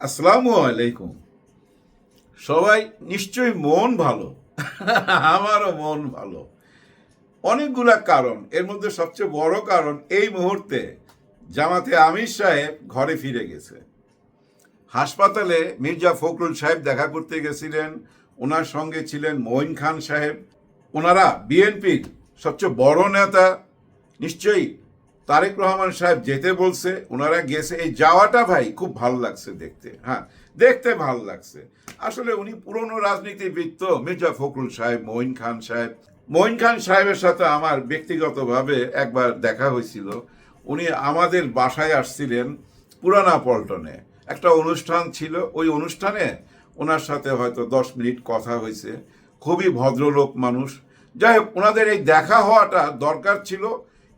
আসসালামু আলাইকুম। সবাই নিশ্চয়ই মন ভালো। আমারও মন ভালো। অনেকগুলা কারণ, এর মধ্যে সবচেয়ে বড় কারণ এই মুহূর্তে জামাতে আমির সাহেব ঘরে ফিরে গেছে। হাসপাতালে মির্জা ফখরুল সাহেব দেখা করতে গেছিলেন। ওনার সঙ্গে ছিলেন মঈন খান সাহেব। ওনারা বিএনপির সবচেয়ে বড় নেতা। নিশ্চয়ই তারেক রহমান সাহেব যেতে বলছে ওনারা গেছে। এই যাওয়াটা ভাই খুব ভালো লাগছে দেখতে হ্যাঁ দেখতে ভালো লাগছে। আসলে উনি পুরনো রাজনীতিবিদ তো মির্জা ফখরুল সাহেব, মঈন খান সাহেব। মঈন খান সাহেবের সাথে আমার ব্যক্তিগতভাবে একবার দেখা হয়েছিল। উনি আমাদের বাসায় আসছিলেন পুরানা পল্টনে। একটা অনুষ্ঠান ছিল, ওই অনুষ্ঠানে ওনার সাথে হয়তো দশ মিনিট কথা হয়েছে। খুবই ভদ্রলোক মানুষ। যাই হোক ওনাদের এই দেখা হওয়াটা দরকার ছিল।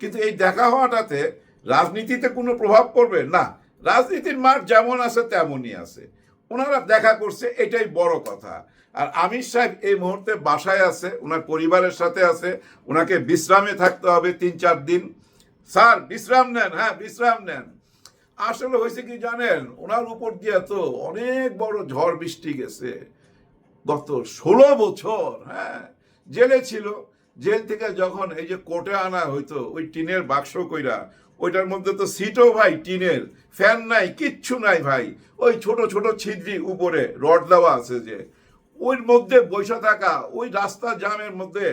কিন্তু এই দেখা হওয়াটাতে রাজনীতিতে কোনো প্রভাব পড়বে? না। রাজনীতির মাঠ যেমন আছে, তেমনই আছে। ওনারা দেখা করছে, এটাই বড় কথা। আর আমির সাহেব এই মুহূর্তে বাসায় আছে, ওনার পরিবারের সাথে আছে, ওনাকে বিশ্রামে থাকতে হবে তিন চার দিন। স্যার, বিশ্রাম নেন হ্যাঁ বিশ্রাম নেন। আসলে হয়েছে কি জানেন, ওনার উপর দিয়ে তো অনেক বড় ঝড় বৃষ্টি গেছে। গত ষোলো বছর হ্যাঁ জেলে ছিল জেল থেকে যখন এই যে কোর্টে আনা হইতো, ওই টিনের বাক্স কইরা, ওইটার মধ্যে তো সিটও ভাই টিনের, ফ্যান নাই, কিচ্ছু নাই ভাই। ওই ছোট ছোট ছিদ্রি উপরে রড দেওয়া আছে যে, ওই মধ্যে বৈশা থাকা, ওই রাস্তা জামের মধ্যে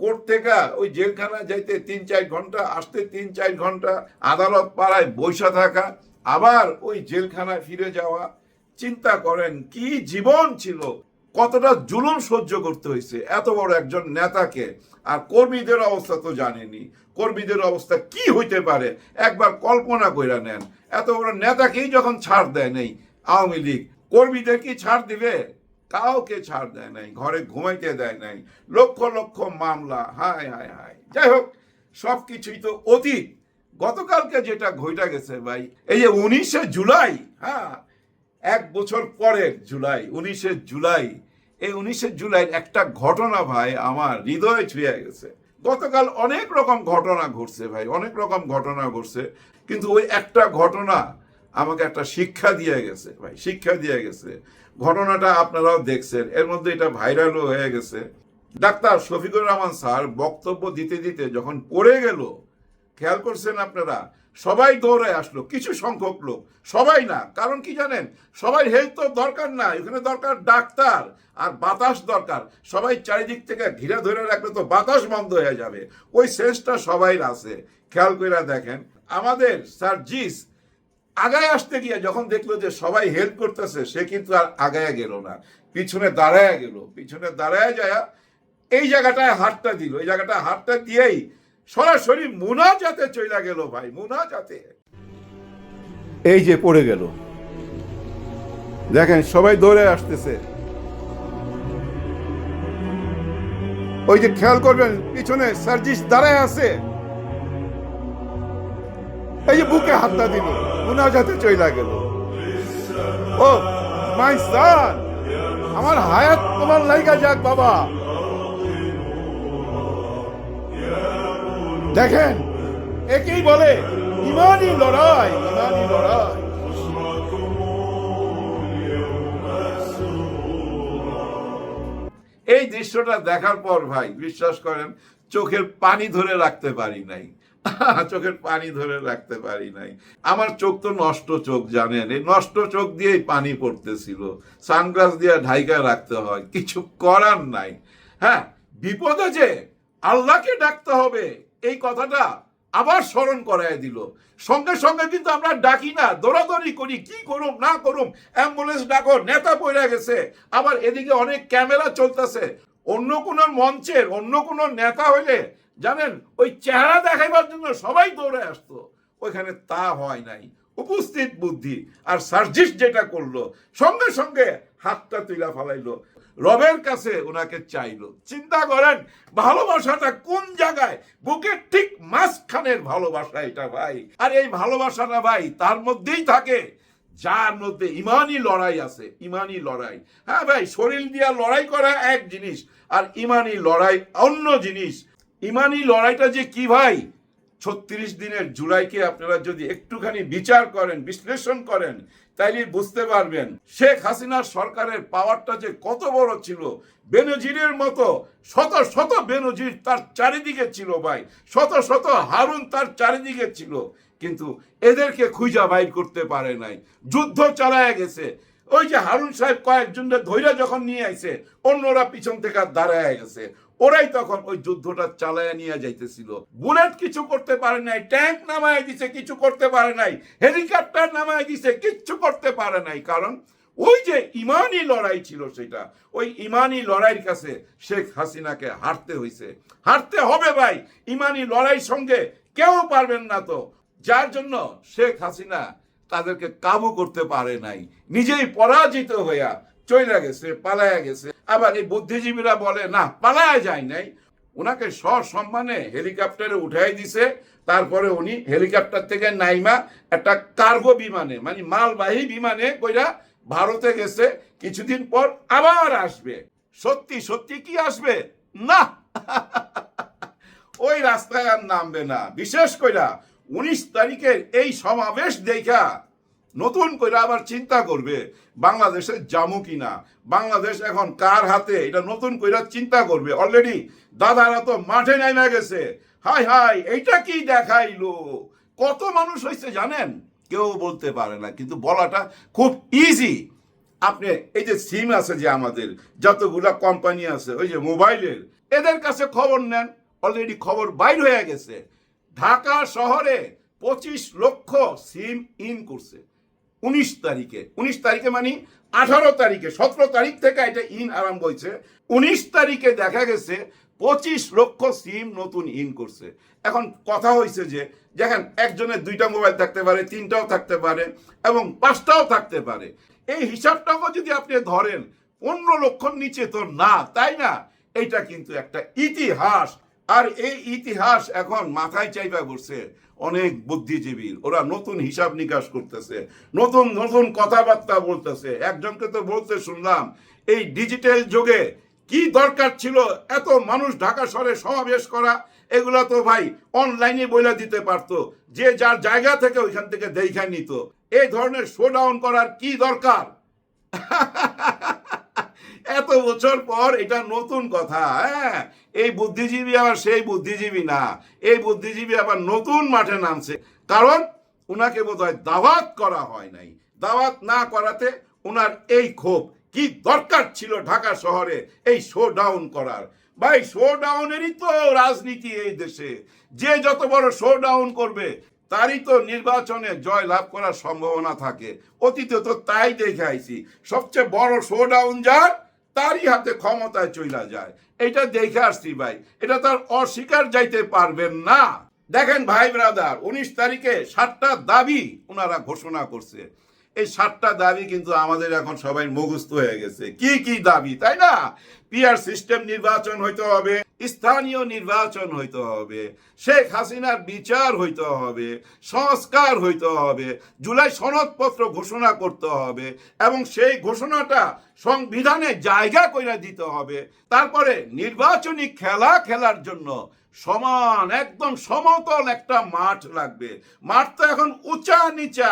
কোর্ট থেকে ওই জেলখানা যাইতে তিন চার ঘণ্টা, আসতে তিন চার ঘণ্টা, আদালত পাড়ায় বৈশা থাকা, আবার ওই জেলখানায় ফিরে যাওয়া, চিন্তা করেন কি জীবন ছিল। কতটা জুলুম সহ্য করতে হয়েছে, এত বড় একজন নেতাকে। আর কর্মীদের অবস্থা তো জানেনি কর্মীদের অবস্থা কি হইতে পারে, একবার কল্পনা কইরা নেন। এত বড় নেতাকেই যখন ছাড় দেয় নেই আওয়ামী লীগ, কর্মীদের কি ছাড় দিবে? কাউকে ছাড় দেয় নাই, ঘরে ঘুমাইতে দেয় নাই। লক্ষ লক্ষ মামলা, হায় হায় হায়। যাই হোক সব কিছুই তো অতীত। গতকালকে যেটা ঘইটা গেছে ভাই, এই যে উনিশে জুলাই হ্যাঁ এক বছর পরের জুলাই, উনিশে জুলাই। এই উনিশে জুলাই একটা ঘটনা ভাই, আমার হৃদয়ে ছুঁয়ে গেছে। গতকাল অনেক রকম ঘটনা ঘটছে ভাই, অনেক রকম ঘটনা ঘটছে। কিন্তু ওই একটা ঘটনা আমাকে একটা শিক্ষা দিয়ে গেছে ভাই, শিক্ষা দিয়ে গেছে। ঘটনাটা আপনারাও দেখছেন, এর মধ্যে এটা ভাইরালও হয়ে গেছে। ডাক্তার শফিকুর রহমান স্যার বক্তব্য দিতে দিতে যখন পড়ে গেল, খেয়াল করছেন আপনারা? সবাই দৌড়ায় আসলো, কিছু সংখ্যক লোক। সবাই না, কারণ কি জানেন? সবাই হেল্প তো দরকার না, এখানে দরকার ডাক্তার আর বাতাস দরকার। সবাই চারিদিক থেকে ঘিরে ধরে রাখলে তো বাতাস বন্ধ হয়ে যাবে। ওই সেন্সটা সবাই আছে। খেয়াল করে দেখেন, আমাদের স্যার জিস আগায় আসতে গিয়ে যখন দেখল যে সবাই হেল্প করতেছে, সে কিন্তু আর আগায় গেল না। পিছনে দাঁড়ায় গেল, পিছনে দাঁড়ায় যায় এই জায়গাটায় হাতটা দিল। এই জায়গাটায় হাতটা দিয়েই সরাসরি মুনা যাতে চইলা গেল ভাই, মুনা যাতে এই যে পড়ে গেল। দেখেন, সবাই দৌড়ে আসতেছে। ওই যে খেয়াল করবেন, পিছনে সার্জিস দাঁড়ায় আছে। এই যে বুকে হাতটা দিল, মুনা যাতে চইলা গেল। ও, মাই সান, আমার হায়াত তোমার লাইগা যাক বাবা। দেখেন, একেই বলে, ইমানই লড়াই ইমানই লড়াই। এই দৃশ্যটা দেখার পর ভাই, বিশ্বাস করেন, চোখের পানি ধরে রাখতে পারি নাই। চোখের পানি ধরে রাখতে পারি নাই। আমার চোখ তো নষ্ট চোখ, জানেন? এই নষ্ট চোখ দিয়েই পানি পড়তেছিল। সানগ্লাস দিয়ে ঢাইকা রাখতে হয়। কিছু করার নাই। হ্যাঁ বিপদে যে আল্লাহকে ডাকতে হবে। এই কথাটা আবার স্মরণ করায় দিল। সঙ্গে সঙ্গে কিন্তু আমরা ডাকি না দৌড়াদৌড়ি করি, কি করুম, না করুম, অ্যাম্বুলেন্স ডাকো, নেতা পড়ে গেছে, আবার এদিকে অনেক ক্যামেরা চলতেছে। অন্য কোনো মঞ্চের, অন্য কোনো নেতা হইলে, জানেন, ওই চেহারা দেখাইবার জন্য সবাই দৌড়ে আসতো। ওইখানে তা হয় নাই। উপস্থিত বুদ্ধি, আর সার্জিস যেটা করল, সঙ্গে সঙ্গে হাতটা তুইলা ফালাইলো। রবের কাছে ওনাকে চাইলো। চিন্তা করেন, ভালোবাসাটা কোন জায়গায়? বুকের ঠিক মাঝখানের ভালোবাসা এটা ভাই। আর এই ভালোবাসাটা ভাই, তার মধ্যেই থাকে। যার মধ্যে ইমানই লড়াই আছে, ইমানই লড়াই। হ্যাঁ ভাই, শরীর দিয়া লড়াই করা এক জিনিস, আর ইমানই লড়াই অন্য জিনিস। ইমানই লড়াইটা যে কি ভাই? ছত্রিশ দিনের জুলাইকে আপনারা যদি একটুখানি বিচার করেন, বিশ্লেষণ করেন, তাইলে বুঝতে পারবেন শেখ হাসিনার সরকারের পাওয়ারটা যে কত বড় ছিল। বেনজিরের মতো শত শত বেনজির তার চারিদিকে ছিল ভাই। শত শত হারুন তার চারিদিকে ছিল। কিন্তু এদেরকে খুঁজা বাইর করতে পারে নাই। যুদ্ধ চালায় গেছে। ওই যে হারুন সাহেব কয়েকজনকে ধৈর্য যখন নিয়ে আইছে, অন্যরা পিছন থেকে দাঁড়ায় গেছে। ওরাই তখন ওই যুদ্ধটা চালায় নিয়ে যাইতেছিল। বুলেট কিছু করতে পারে নাই, ট্যাঙ্ক নামায় দিছে, কিছু করতে পারে নাই, হেলিকপ্টার নামায় দিছে, কিচ্ছু করতে পারে নাই। কারণ ওই যে ইমানি লড়াই ছিল সেটা, ওই ইমানি লড়াইয়ের কাছে শেখ হাসিনাকে হারতে হইছে। হারতে হবে ভাই, ইমানি লড়াই সঙ্গে কেউ পারবেন না তো। যার জন্য শেখ হাসিনা তাদেরকে কাবু করতে পারে নাই। নিজেই পরাজিত হইয়া চইলা গেছে পালায়া গেছে। আবার এই বুদ্ধিজীবীরা বলে, না, পালায়া যায় নাই। ওনাকে সসম্মানে হেলিকপ্টারে উঠাই দিছে। তারপরে উনি হেলিকপ্টার থেকে নাইমা একটা কার্গো বিমানে মানে মালবাহী বিমানে কইরা ভারতে গেছে। কিছুদিন পর আবার আসবে। সত্যি সত্যি কি আসবে? না। ওই রাস্তায় আর নামবে না। বিশেষ কইরা উনিশ তারিখের এই সমাবেশ দেখা নতুন করে আবার চিন্তা করবে, বাংলাদেশে জামু কিনা? বাংলাদেশ এখন কার হাতে? এটা নতুন করে চিন্তা করবে। অলরেডি দাদারা তো মাঠে নেমে গেছে। হাই হাই, এইটা কি দেখাইলো? কত মানুষ হয়েছে জানেন? কেউ বলতে পারে না, কিন্তু বলাটা খুব ইজি আপনি, এই যে সিম আছে যে আমাদের, যতগুলা কোম্পানি আছে, ওই যে মোবাইলের, এদের কাছে খবর নেন। অলরেডি খবর বাইর হয়ে গেছে। ঢাকা শহরে পঁচিশ লক্ষ সিম ইন করছে। উনিশ তারিখে। উনিশ তারিখে মানে আঠারো তারিখে, সতেরো তারিখ থেকে এটা ইন আরম্ভ হয়েছে। উনিশ তারিখে দেখা গেছে পঁচিশ লক্ষ সিম নতুন ইন করছে। এখন কথা হয়েছে যে, দেখেন একজনের দুইটা মোবাইল থাকতে পারে, তিনটাও থাকতে পারে এবং পাঁচটাও থাকতে পারে। এই হিসাবটাও যদি আপনি ধরেন, পনেরো লক্ষর নিচে তো না, তাই না? এটা কিন্তু একটা ইতিহাস। আর এই ইতিহাস এখন মাথায় চাইবা করছে অনেক বুদ্ধিজীবীর ওরা নতুন হিসাব নিকাশ করতেছে, নতুন নতুন কথাবার্তা বলতেছে। একজনকে তো বলতে শুনলাম, এই ডিজিটাল যুগে কি দরকার ছিল এত মানুষ ঢাকা শহরে সমাবেশ করা? এগুলো তো ভাই অনলাইনে বইলা দিতে পারতো, যে যার জায়গা থেকে ওইখান থেকে দেখা নিত। এই ধরনের শো ডাউন করার কি দরকার? এত বছর পর এটা নতুন কথা হ্যাঁ? এই বুদ্ধিজীবী আবার সেই বুদ্ধিজীবী না। এই বুদ্ধিজীবী আবার নতুন মাঠে নামছে। কারণ উনাকে বোধহয় দাওয়াত করা হয় নাই। দাওয়াত না করাতে উনার এই ক্ষোভ। কি দরকার ছিল ঢাকা শহরে এই শো ডাউন করার? ভাই শো ডাউনেরই তো রাজনীতি এই দেশে। যে যত বড় শো ডাউন করবে, তারই তো নির্বাচনে জয় লাভ করার সম্ভাবনা থাকে। অতীতে তো তাই দেখে আইছি। সবচেয়ে বড় শো ডাউন যার তারই হাতে ক্ষমতায় চইলা যায়। এটা দেখে আসছি ভাই, এটা তার অস্বীকার যাইতে পারবেন না। দেখেন ভাই ব্রাদার, উনিশ তারিখে সাতটা দাবি ওনারা ঘোষণা করছে। এই সাতটা দাবি কিন্তু আমাদের এখন সবাই মুখস্থ হয়ে গেছে। কি কি দাবি, তাই না? পিআর সিস্টেম নির্বাচন হইতে হবে, স্থানীয় নির্বাচন হইতে হবে, শেখ হাসিনার বিচার হইতে হবে, সংস্কার হইতে হবে, জুলাই সনদপত্র ঘোষণা করতে হবে, এবং সেই ঘোষণাটা সংবিধানে জায়গা কইরা দিতে হবে। তারপরে নির্বাচনী খেলা খেলার জন্য সমান, একদম সমতল একটা মাঠ লাগবে। মাঠ তো এখন উঁচা নিচা,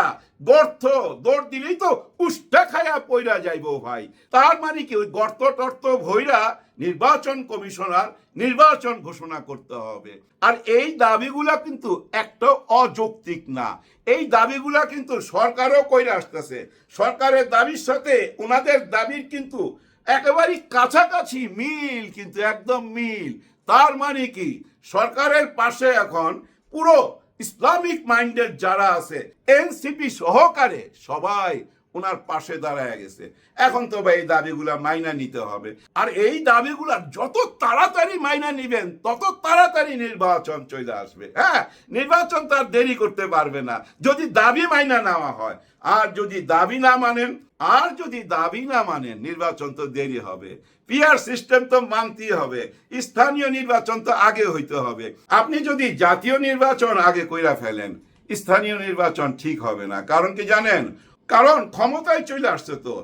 গর্ত, দৌড় দিলেই তো উষ্টা খায়া পইরা যাইব ভাই। তার মানে কি? ওই গর্ত টর্ত ভৈরা নির্বাচন কমিশনার নির্বাচন ঘোষণা করতে হবে। আর এই দাবিগুলা কিন্তু একটা অযৌক্তিক না। এই দাবিগুলা কিন্তু সরকারও কইরা আসতেছে। সরকারের দাবির সাথে ওনাদের দাবির কিন্তু একেবারেই কাছাকাছি মিল, কিন্তু একদম মিল। তার মানে কি? সরকারের পাশে এখন পুরো ইসলামিক মাইন্ডের যারা আছে, এনসিপি সহকারে সবাই ওনার পাশে দাঁড়ায় গেছে। এখন তো ভাই এই দাবিগুলা মাইনা নিতে হবে। আর এই দাবিগুলা যত তাড়াতাড়ি মাইনা নিবেন, তত তাড়াতাড়ি নির্বাচন চলে আসবে। হ্যাঁ নির্বাচন তার দেরি করতে পারবে না। যদি দাবি মাইনা নেওয়া হয়, আর যদি দাবি না মানেন, আর যদি দাবি না মানেন, নির্বাচন তো দেরি হবে। পিআর সিস্টেম তো মানতেই হবে। স্থানীয় নির্বাচন তো আগে হইতে হবে। আপনি যদি জাতীয় নির্বাচন আগে কইরা ফেলেন, স্থানীয় নির্বাচন ঠিক হবে না। কারণ কি জানেন? কারণ ক্ষমতায় চলে আসছে তো।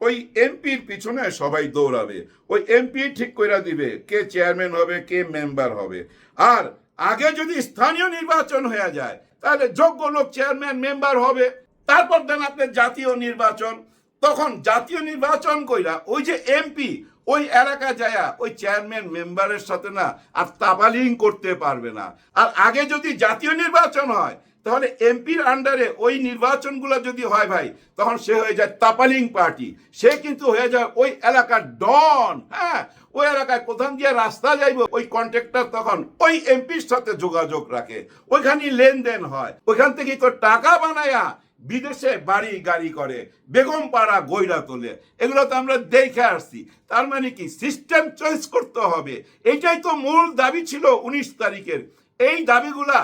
ওই এমপির পিছনে সবাই দৌড়াবে। ওই এমপি ঠিক কইরা দিবে কে চেয়ারম্যান হবে, কে মেম্বার হবে। আর আগে যদি স্থানীয় নির্বাচন হয়ে যায়, তাহলে যোগ্য লোক চেয়ারম্যান, মেম্বার হবে। তারপর দেন আপনার জাতীয় নির্বাচন। তখন জাতীয় নির্বাচন কইরা ওই যে এমপি, ওই এলাকা যায়া ওই চেয়ারম্যান, মেম্বারের সাথে না আর তাবালিং করতে পারবে না। আর আগে যদি জাতীয় নির্বাচন হয় তাহলে এমপির আন্ডারে ওই নির্বাচনগুলো যদি হয় ভাই, তখন সে হয়ে যায় তাপালিং পার্টি সে কিন্তু হয়ে যায় ওই এলাকার ডন হ্যাঁ ওই এলাকায় কোথান দিয়ে রাস্তা যাইব, ওই কন্ট্রাক্টর তখন ওই এমপির সাথে যোগাযোগ রাখে। ওইখানে লেনদেন হয়। ওইখান থেকে তো টাকা বানায়া বিদেশে বাড়ি গাড়ি করে, বেগম পাড়া গইরা তোলে। এগুলো তো আমরা দেখে আসছি। তার মানে কি? সিস্টেম চয়েস করতে হবে। এইটাই তো মূল দাবি ছিল উনিশ তারিখের। এই দাবিগুলা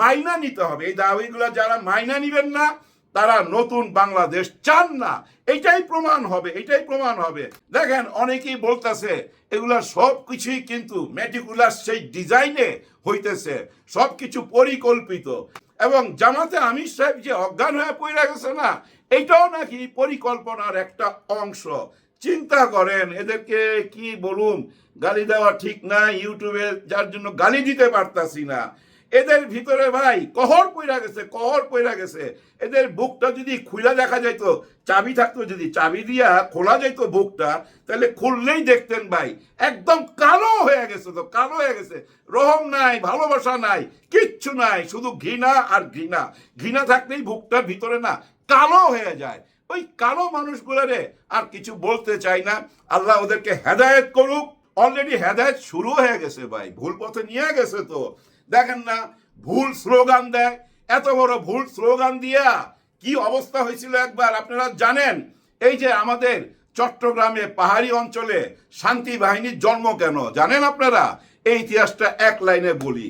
মাইনা নিতে হবে। এই দাবিগুলা যারা মাইনা নিবেন না, তারা নতুন বাংলাদেশ চান না। এটাই প্রমাণ হবে এটাই প্রমাণ হবে। দেখেন, অনেকেই বলতেছে, এগুলা সব কিছুই কিন্তু মেটিকুলার সেই ডিজাইনে হইতেছে, সব কিছু পরিকল্পিত। এবং জামাতে আমির সাহেব যে অজ্ঞান হয়ে পড়ে গেছে না এটাও নাকি পরিকল্পনার একটা অংশ। চিন্তা করেন, এদেরকে কি বলুন, গালি দেওয়া ঠিক না, ইউটিউবে যার জন্য গালি দিতে পারতাছি না। এদের ভিতরে ভাই কহর পইরা গেছে, কহর পইরা গেছে। এদের বুকটা যদি খুলে দেখা যাইত, চাবি থাকতো যদি, চাবি দিয়া খোলা যাইতো বুকটা, তাহলে খুললেই দেখতেন ভাই, একদম কালো হয়ে গেছে তো, কালো হয়ে গেছে। রহম নাই, ভালোবাসা নাই, কিচ্ছু নাই, শুধু ঘৃণা আর ঘৃণা। ঘৃণা থাকলেই বুকটার ভিতরে না কালো হয়ে যায়। ওই কালো মানুষগুলোরে আর কিছু বলতে চাই না। আল্লাহ ওদেরকে হেদায়েত করুক। অলরেডি হেদায়েত শুরু হয়ে গেছে ভাই ভুল পথে নিয়ে গেছে তো। দেখেন না, ভুল স্লোগান দেয়। এত বড় ভুল স্লোগান দিয়া কি অবস্থা হয়েছিল একবার আপনারা জানেন? এই যে আমাদের চট্টগ্রামে পাহাড়ি অঞ্চলে শান্তি বাহিনীর জন্ম কেন? জানেন আপনারা? এই ইতিহাসটা এক লাইনে বলি।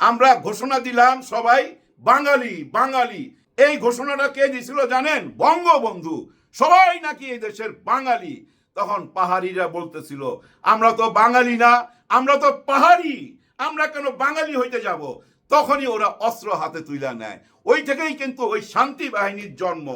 আমরা ঘোষণা দিলাম সবাই, বাঙালি বাঙালি। এই ঘোষণাটা কে দিছিল জানেন? বঙ্গবন্ধু। সবাই নাকি এই দেশের বাঙালি। তখন পাহাড়িরা বলতেছিল, আমরা তো বাঙালি না, আমরা তো পাহাড়ি। আমরা কেন বাঙালি হইতে যাব? তখনই ওরা অস্ত্র হাতে তুলে নেয়। ওই থেকেই কিন্তু ওই শান্তি বাহিনীর জন্ম।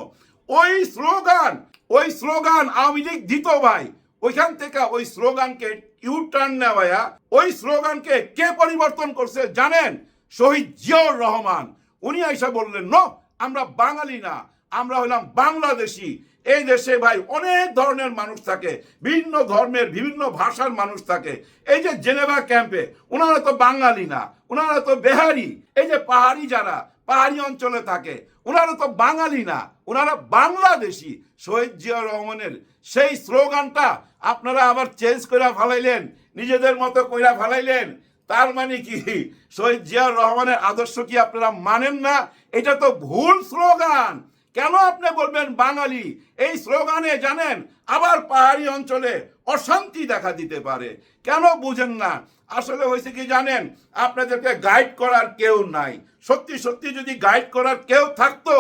ওই স্লোগান ওই স্লোগান আওয়ামী লীগ দিত ভাই। ওইখান থেকে ওই স্লোগানকে ইউ টার্ন নেওয়া ওই স্লোগানকে কে পরিবর্তন করছে জানেন? শহীদ জিয়াউর রহমান। উনি আইসা বললেন, ন, আমরা বাঙালি না, আমরা হলাম বাংলাদেশি। এই দেশে ভাই অনেক ধরনের মানুষ থাকে বিভিন্ন ধর্মের, বিভিন্ন ভাষার মানুষ থাকে। এই যে জেনেভা ক্যাম্পে ওনারা তো বাঙালি না ওনারা তো বেহারি। এই যে পাহাড়ি যারা, পাহাড়ি অঞ্চলে থাকে ওনারা তো বাঙালি না ওনারা বাংলাদেশি। শহীদ জিয়াউর রহমানের সেই স্লোগানটা আপনারা আবার চেঞ্জ করে ফেলাইলেন, নিজেদের মতো কইরা ফেলাইলেন। তার মানে কি? শহীদ জিয়াউর রহমানের আদর্শ কি আপনারা মানেন না? এটা তো ভুল স্লোগান। কেন আপনি বলবেন বাঙালি? এই স্লোগানে জানেন, আবার পাহাড়ি অঞ্চলে অশান্তি দেখা দিতে পারে। কেন বুঝেন না? আসলে হয়েছে কি জানেন, আপনাদেরকে গাইড করার কেউ নাই। সত্যি সত্যি যদি গাইড করার কেউ থাকতো,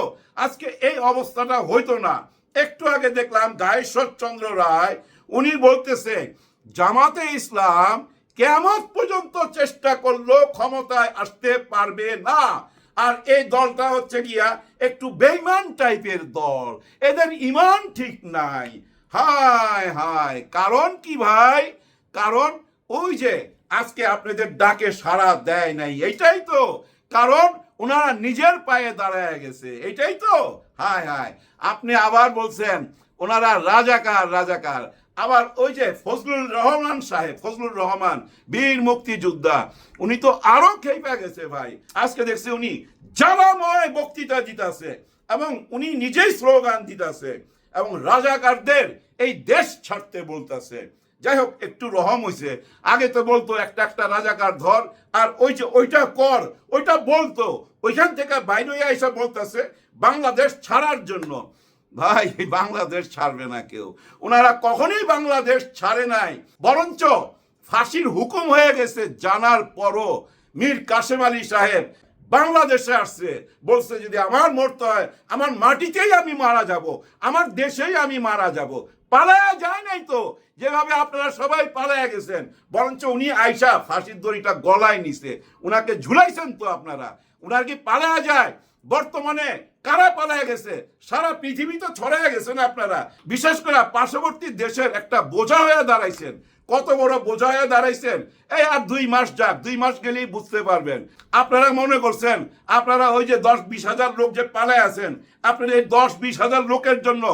আজকে এই অবস্থাটা হইতো না। একটু আগে দেখলাম গায়েশ্বর চন্দ্র রায়, উনি বলতেছে, জামাতে ইসলাম কেমন পর্যন্ত চেষ্টা করল ক্ষমতায় আসতে পারবে না। আর এই দলটা হচ্ছে গিয়া একটু বেইমান টাইপের দল। এদের ইমান ঠিক নাই। হায় হায়। কারণ কি ভাই? কারণ ওই যে আজকে আপনাদের ডাকে সাড়া দেয় নাই, এইটাই তো। কারণ ওনারা নিজের পায়ে দাঁড়ায় গেছে এটাই তো। হায় হায়। আপনি আবার বলছেন, ওনারা রাজাকার রাজাকার। আবার ওই যে ফজলুল রহমান সাহেব ফজলুল রহমান, বীর মুক্তিযোদ্ধা, উনি তো আরও খেপে গেছে ভাই। আজকে দেখছি উনি জ্বালাময় বক্তৃতা দিতেছে এবং উনি নিজেই স্লোগান দিতেছে এবং রাজাকারদের এই দেশ ছাড়তে বলতেছে। যাই হোক, একটু রহম হয়েছে আগে তো বলতো, একটা একটা রাজাকার ধর, আর ওই যে ওইটা কর, ওইটা বলতো। ওইখান থেকে বাইরে এসে বলতেছে, বাংলাদেশ ছাড়ার জন্য। ভাই বাংলাদেশ ছাড়বে না কেউ। ওনারা কখনোই বাংলাদেশ ছাড়ে নাই। বরঞ্চ ফাঁসির হুকুম হয়ে গেছে জানার পরও মীর কাশেম আলী সাহেব বাংলাদেশে আসছে, বলছে, যদি আমার মরতে হয়, আমার মাটিতেই আমি মারা যাব, আমার দেশেই আমি মারা যাব। পালায়া যায় নাই তো। যেভাবে আপনারা সবাই পালায়া গেছেন, বরঞ্চ উনি আইসা ফাঁসির দড়িটা গলায় নিছে। উনাকে ঝুলাইছেন তো আপনারা। উনার কি পালায়া যায়? বর্তমানে কারা পালায় গেছে? সারা পৃথিবী তো ছড়ায় গেছেন আপনারা। বিশেষ করে পার্শ্ববর্তী দেশের একটা বোঝা হয়ে দাঁড়াইছেন। কত বড় বোঝা হয়ে দাঁড়াইছেন। এই আর দুই মাস যাক, দুই মাস গেলেই বুঝতে পারবেন। আপনারা মনে করছেন, আপনারা ওই যে দশ বিশ হাজার লোক যে পালায় আছেন, আপনারা এই দশ বিশ হাজার লোকের জন্য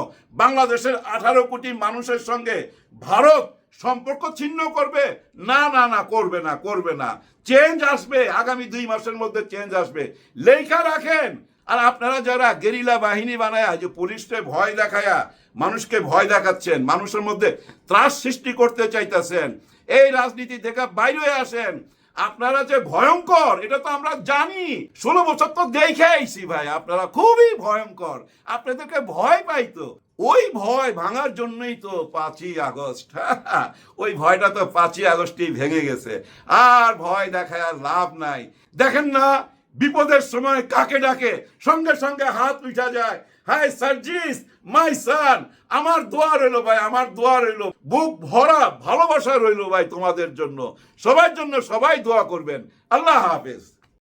বাংলাদেশের আঠারো কোটি মানুষের সঙ্গে ভারত সম্পর্ক ছিন্ন করবে? না না না, করবে না করবে না। চেঞ্জ আসবে, আগামী দুই মাসের মধ্যে চেঞ্জ আসবে। লেখা রাখেন। আর আপনারা যারা গেরিলা বাহিনী বানায়া, যে পুলিশকে ভয় দেখায়া, মানুষকে ভয় দেখাচ্ছেন, মানুষের মধ্যে ত্রাস সৃষ্টি করতে চাইতেছেন, এই রাজনীতি থেকে বাইরে আসেন। আপনারা যে ভয়ঙ্কর, এটা তো আমরা জানি। ষোলো বছর তো দেখে আইছি ভাই, আপনারা খুবই ভয়ঙ্কর। আপনাদেরকে ভয় পাইতো ওই ভয় ভাঙার জন্যই তো পাঁচই আগস্ট। ওই ভয়টা তো পাঁচই আগস্টেই ভেঙে গেছে। আর ভয় দেখায় আর লাভ নাই। দেখেন না, বিপদের সময় কাকে ডাকে? সঙ্গে সঙ্গে হাত উঠা যায়। হাই সার্জিস, মাই সান, আমার দোয়া রইল ভাই, আমার দোয়া রইল। বুক ভরা ভালোবাসা রইল ভাই তোমাদের জন্য। সবার জন্য সবাই দোয়া করবেন। আল্লাহ হাফেজ।